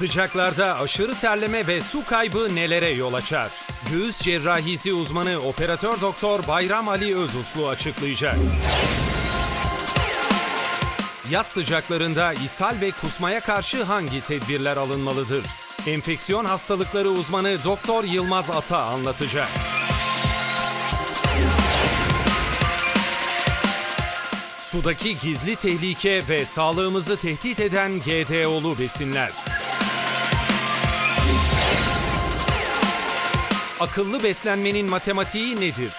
Sıcaklarda aşırı terleme ve su kaybı nelere yol açar? Göğüs cerrahisi uzmanı operatör doktor Bayram Ali Özuslu açıklayacak. Yaz sıcaklarında ishal ve kusmaya karşı hangi tedbirler alınmalıdır? Enfeksiyon hastalıkları uzmanı Doktor Yılmaz Ata anlatacak. Sudaki gizli tehlike ve sağlığımızı tehdit eden GDO'lu besinler. Akıllı beslenmenin matematiği nedir?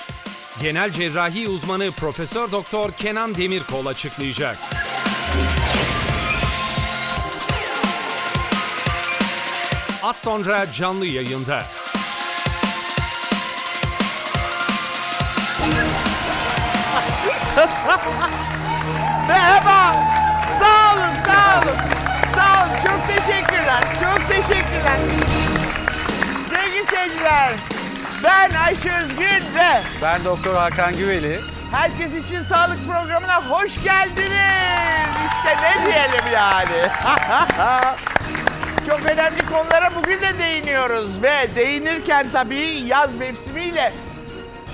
Genel cerrahi uzmanı Profesör Doktor Kenan Demirkol açıklayacak. Az sonra canlı yayında. Merhaba. Sağ olun, sağ olun. Sağ olun. Çok teşekkürler. Çok teşekkürler. Sevgili seyirciler, ben Ayşe Özgün ve Ben Doktor Hakan Güveli. Herkes için Sağlık programına hoş geldiniz. İşte ne diyelim yani. Çok önemli konulara bugün de değiniyoruz ve değinirken tabii yaz mevsimiyle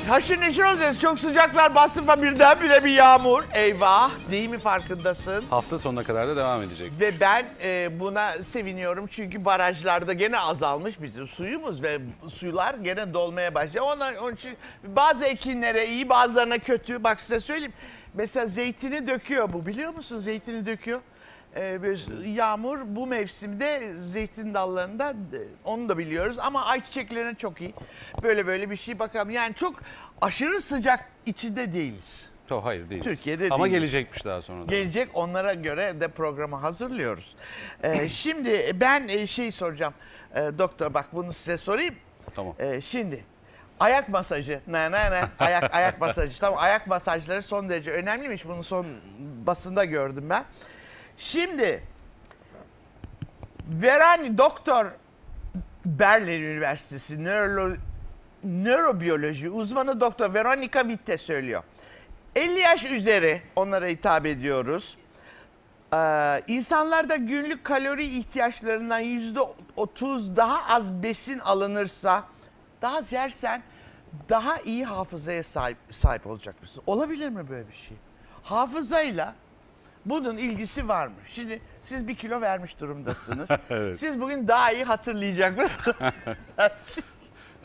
haşır neşir olacağız. Çok sıcaklar bastı fa birdenbire bir yağmur. Eyvah değil mi farkındasın? Hafta sonuna kadar da devam edecek. Ve ben e, buna seviniyorum çünkü barajlarda gene azalmış bizim suyumuz ve sular gene dolmaya başladı. Onlar, onun için bazı ekinlere iyi bazılarına kötü. Bak size söyleyeyim. Mesela zeytini döküyor bu biliyor musun? Zeytini döküyor. Ee, yağmur bu mevsimde zeytin dallarında e, onu da biliyoruz ama ayçiçeklerine çok iyi. Böyle böyle bir şey bakalım. Yani çok aşırı sıcak içinde değiliz. Yo, hayır değiliz. Türkiye'de Ama değiliz. gelecekmiş daha sonra. da. Gelecek onlara göre de programı hazırlıyoruz. Ee, şimdi ben e, şey soracağım. Ee, doktor bak bunu size sorayım. Tamam. Ee, şimdi ayak masajı. Ne ne ne ayak ayak masajı. Tamam ayak masajları son derece önemliymiş. Bunu son basında gördüm ben. Şimdi Verani Doktor Berlin Üniversitesi nörolo, nörobiyoloji uzmanı Doktor Veronica Witte söylüyor. 50 yaş üzeri onlara hitap ediyoruz. Ee, insanlarda günlük kalori ihtiyaçlarından yüzde 30 daha az besin alınırsa, daha az yersen daha iyi hafızaya sahip, sahip olacak mısın? Olabilir mi böyle bir şey? Hafızayla bunun ilgisi var mı? Şimdi siz bir kilo vermiş durumdasınız. Evet. Siz bugün daha iyi hatırlayacak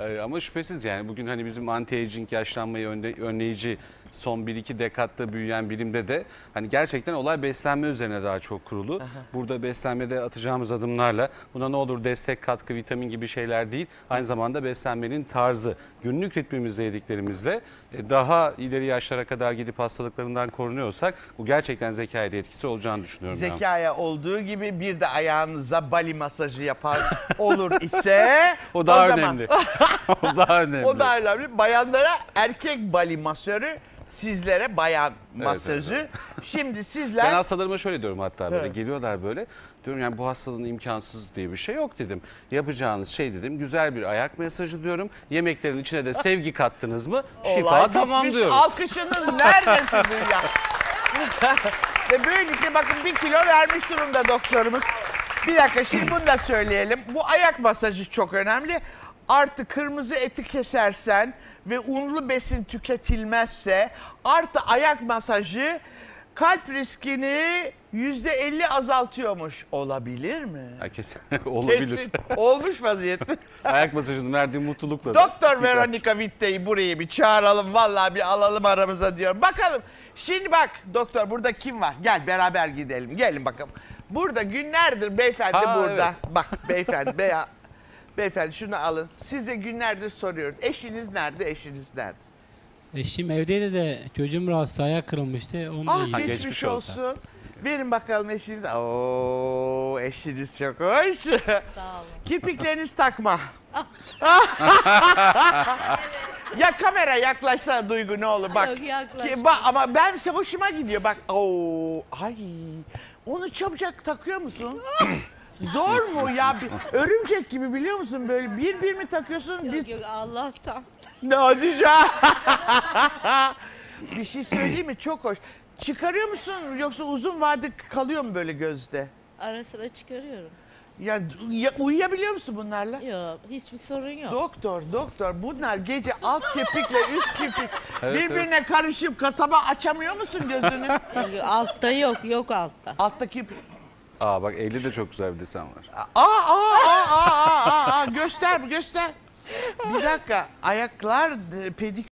Ee, ama şüphesiz yani bugün hani bizim anti-aging yaşlanmayı önle- önleyici son 1-2 dekatta büyüyen bilimde de hani gerçekten olay beslenme üzerine daha çok kurulu. Burada beslenmede atacağımız adımlarla buna ne olur destek katkı vitamin gibi şeyler değil. Aynı zamanda beslenmenin tarzı günlük ritmimizde yediklerimizle e, daha ileri yaşlara kadar gidip hastalıklarından korunuyorsak bu gerçekten zekaya da etkisi olacağını düşünüyorum. ben. Zekaya olduğu gibi bir de ayağınıza bali masajı yapar olur ise O daha o zaman- önemli. o daha önemli. O da önemli. Bayanlara erkek bali masörü, sizlere bayan masözü. Şimdi sizler Ben hastalarıma şöyle diyorum hatta böyle Evet. geliyorlar böyle. Diyorum yani bu hastalığın imkansız diye bir şey yok dedim. Yapacağınız şey dedim güzel bir ayak mesajı diyorum. Yemeklerin içine de sevgi kattınız mı şifa olay tamam bitmiş. diyorum. Alkışınız nerede sizin ya? Ve böylelikle bakın bir kilo vermiş durumda doktorumuz. Bir dakika şimdi bunu da söyleyelim. Bu ayak masajı çok önemli. Artı kırmızı eti kesersen ve unlu besin tüketilmezse artı ayak masajı kalp riskini yüzde elli azaltıyormuş. Olabilir mi? Ha, kesin olabilir. Kesin. Olmuş vaziyette. Ayak masajının verdiği mutlulukla. Doktor. Veronica Vitte'yi buraya bir çağıralım. Vallahi bir alalım aramıza diyorum. Bakalım. Şimdi bak doktor burada kim var? Gel beraber gidelim. Gelin bakalım. Burada günlerdir beyefendi Ha, burada. evet. Bak beyefendi beya, beyefendi şunu alın. Size günlerdir soruyoruz. Eşiniz nerede? Eşiniz nerede? Eşim evdeydi de çocuğum rahatsız ayak kırılmıştı. Onu da Ah iyi. geçmiş, geçmiş olsun. olsun. Verin bakalım eşiniz. Oo eşiniz çok hoş. Sağ olun. Kirpikleriniz takma. ya kamera yaklaşsana Duygu ne olur bak. Yok, yaklaşma. Ki- bak ama ben hoşuma gidiyor bak. Oo ay. Onu çabucak takıyor musun? Zor mu ya? Bir- Örümcek gibi biliyor musun böyle bir bir mi takıyorsun? Bir Yok yok Allah'tan. ne diyeceğim? bir şey söyleyeyim mi? Çok hoş. Çıkarıyor musun yoksa uzun vade kalıyor mu böyle gözde? Ara sıra çıkarıyorum. Ya, ya uyuyabiliyor musun bunlarla? Yok hiçbir sorun yok. Doktor, doktor bunlar gece alt kirpikle üst kirpik Evet, birbirine karışıp kasaba açamıyor musun gözünü? altta yok yok altta. Altta kirpik. Aa bak 50 de çok güzel bir desen var. Aa, aa, aa, aa, aa, aa, göster, göster. Bir dakika, ayaklar e, pedik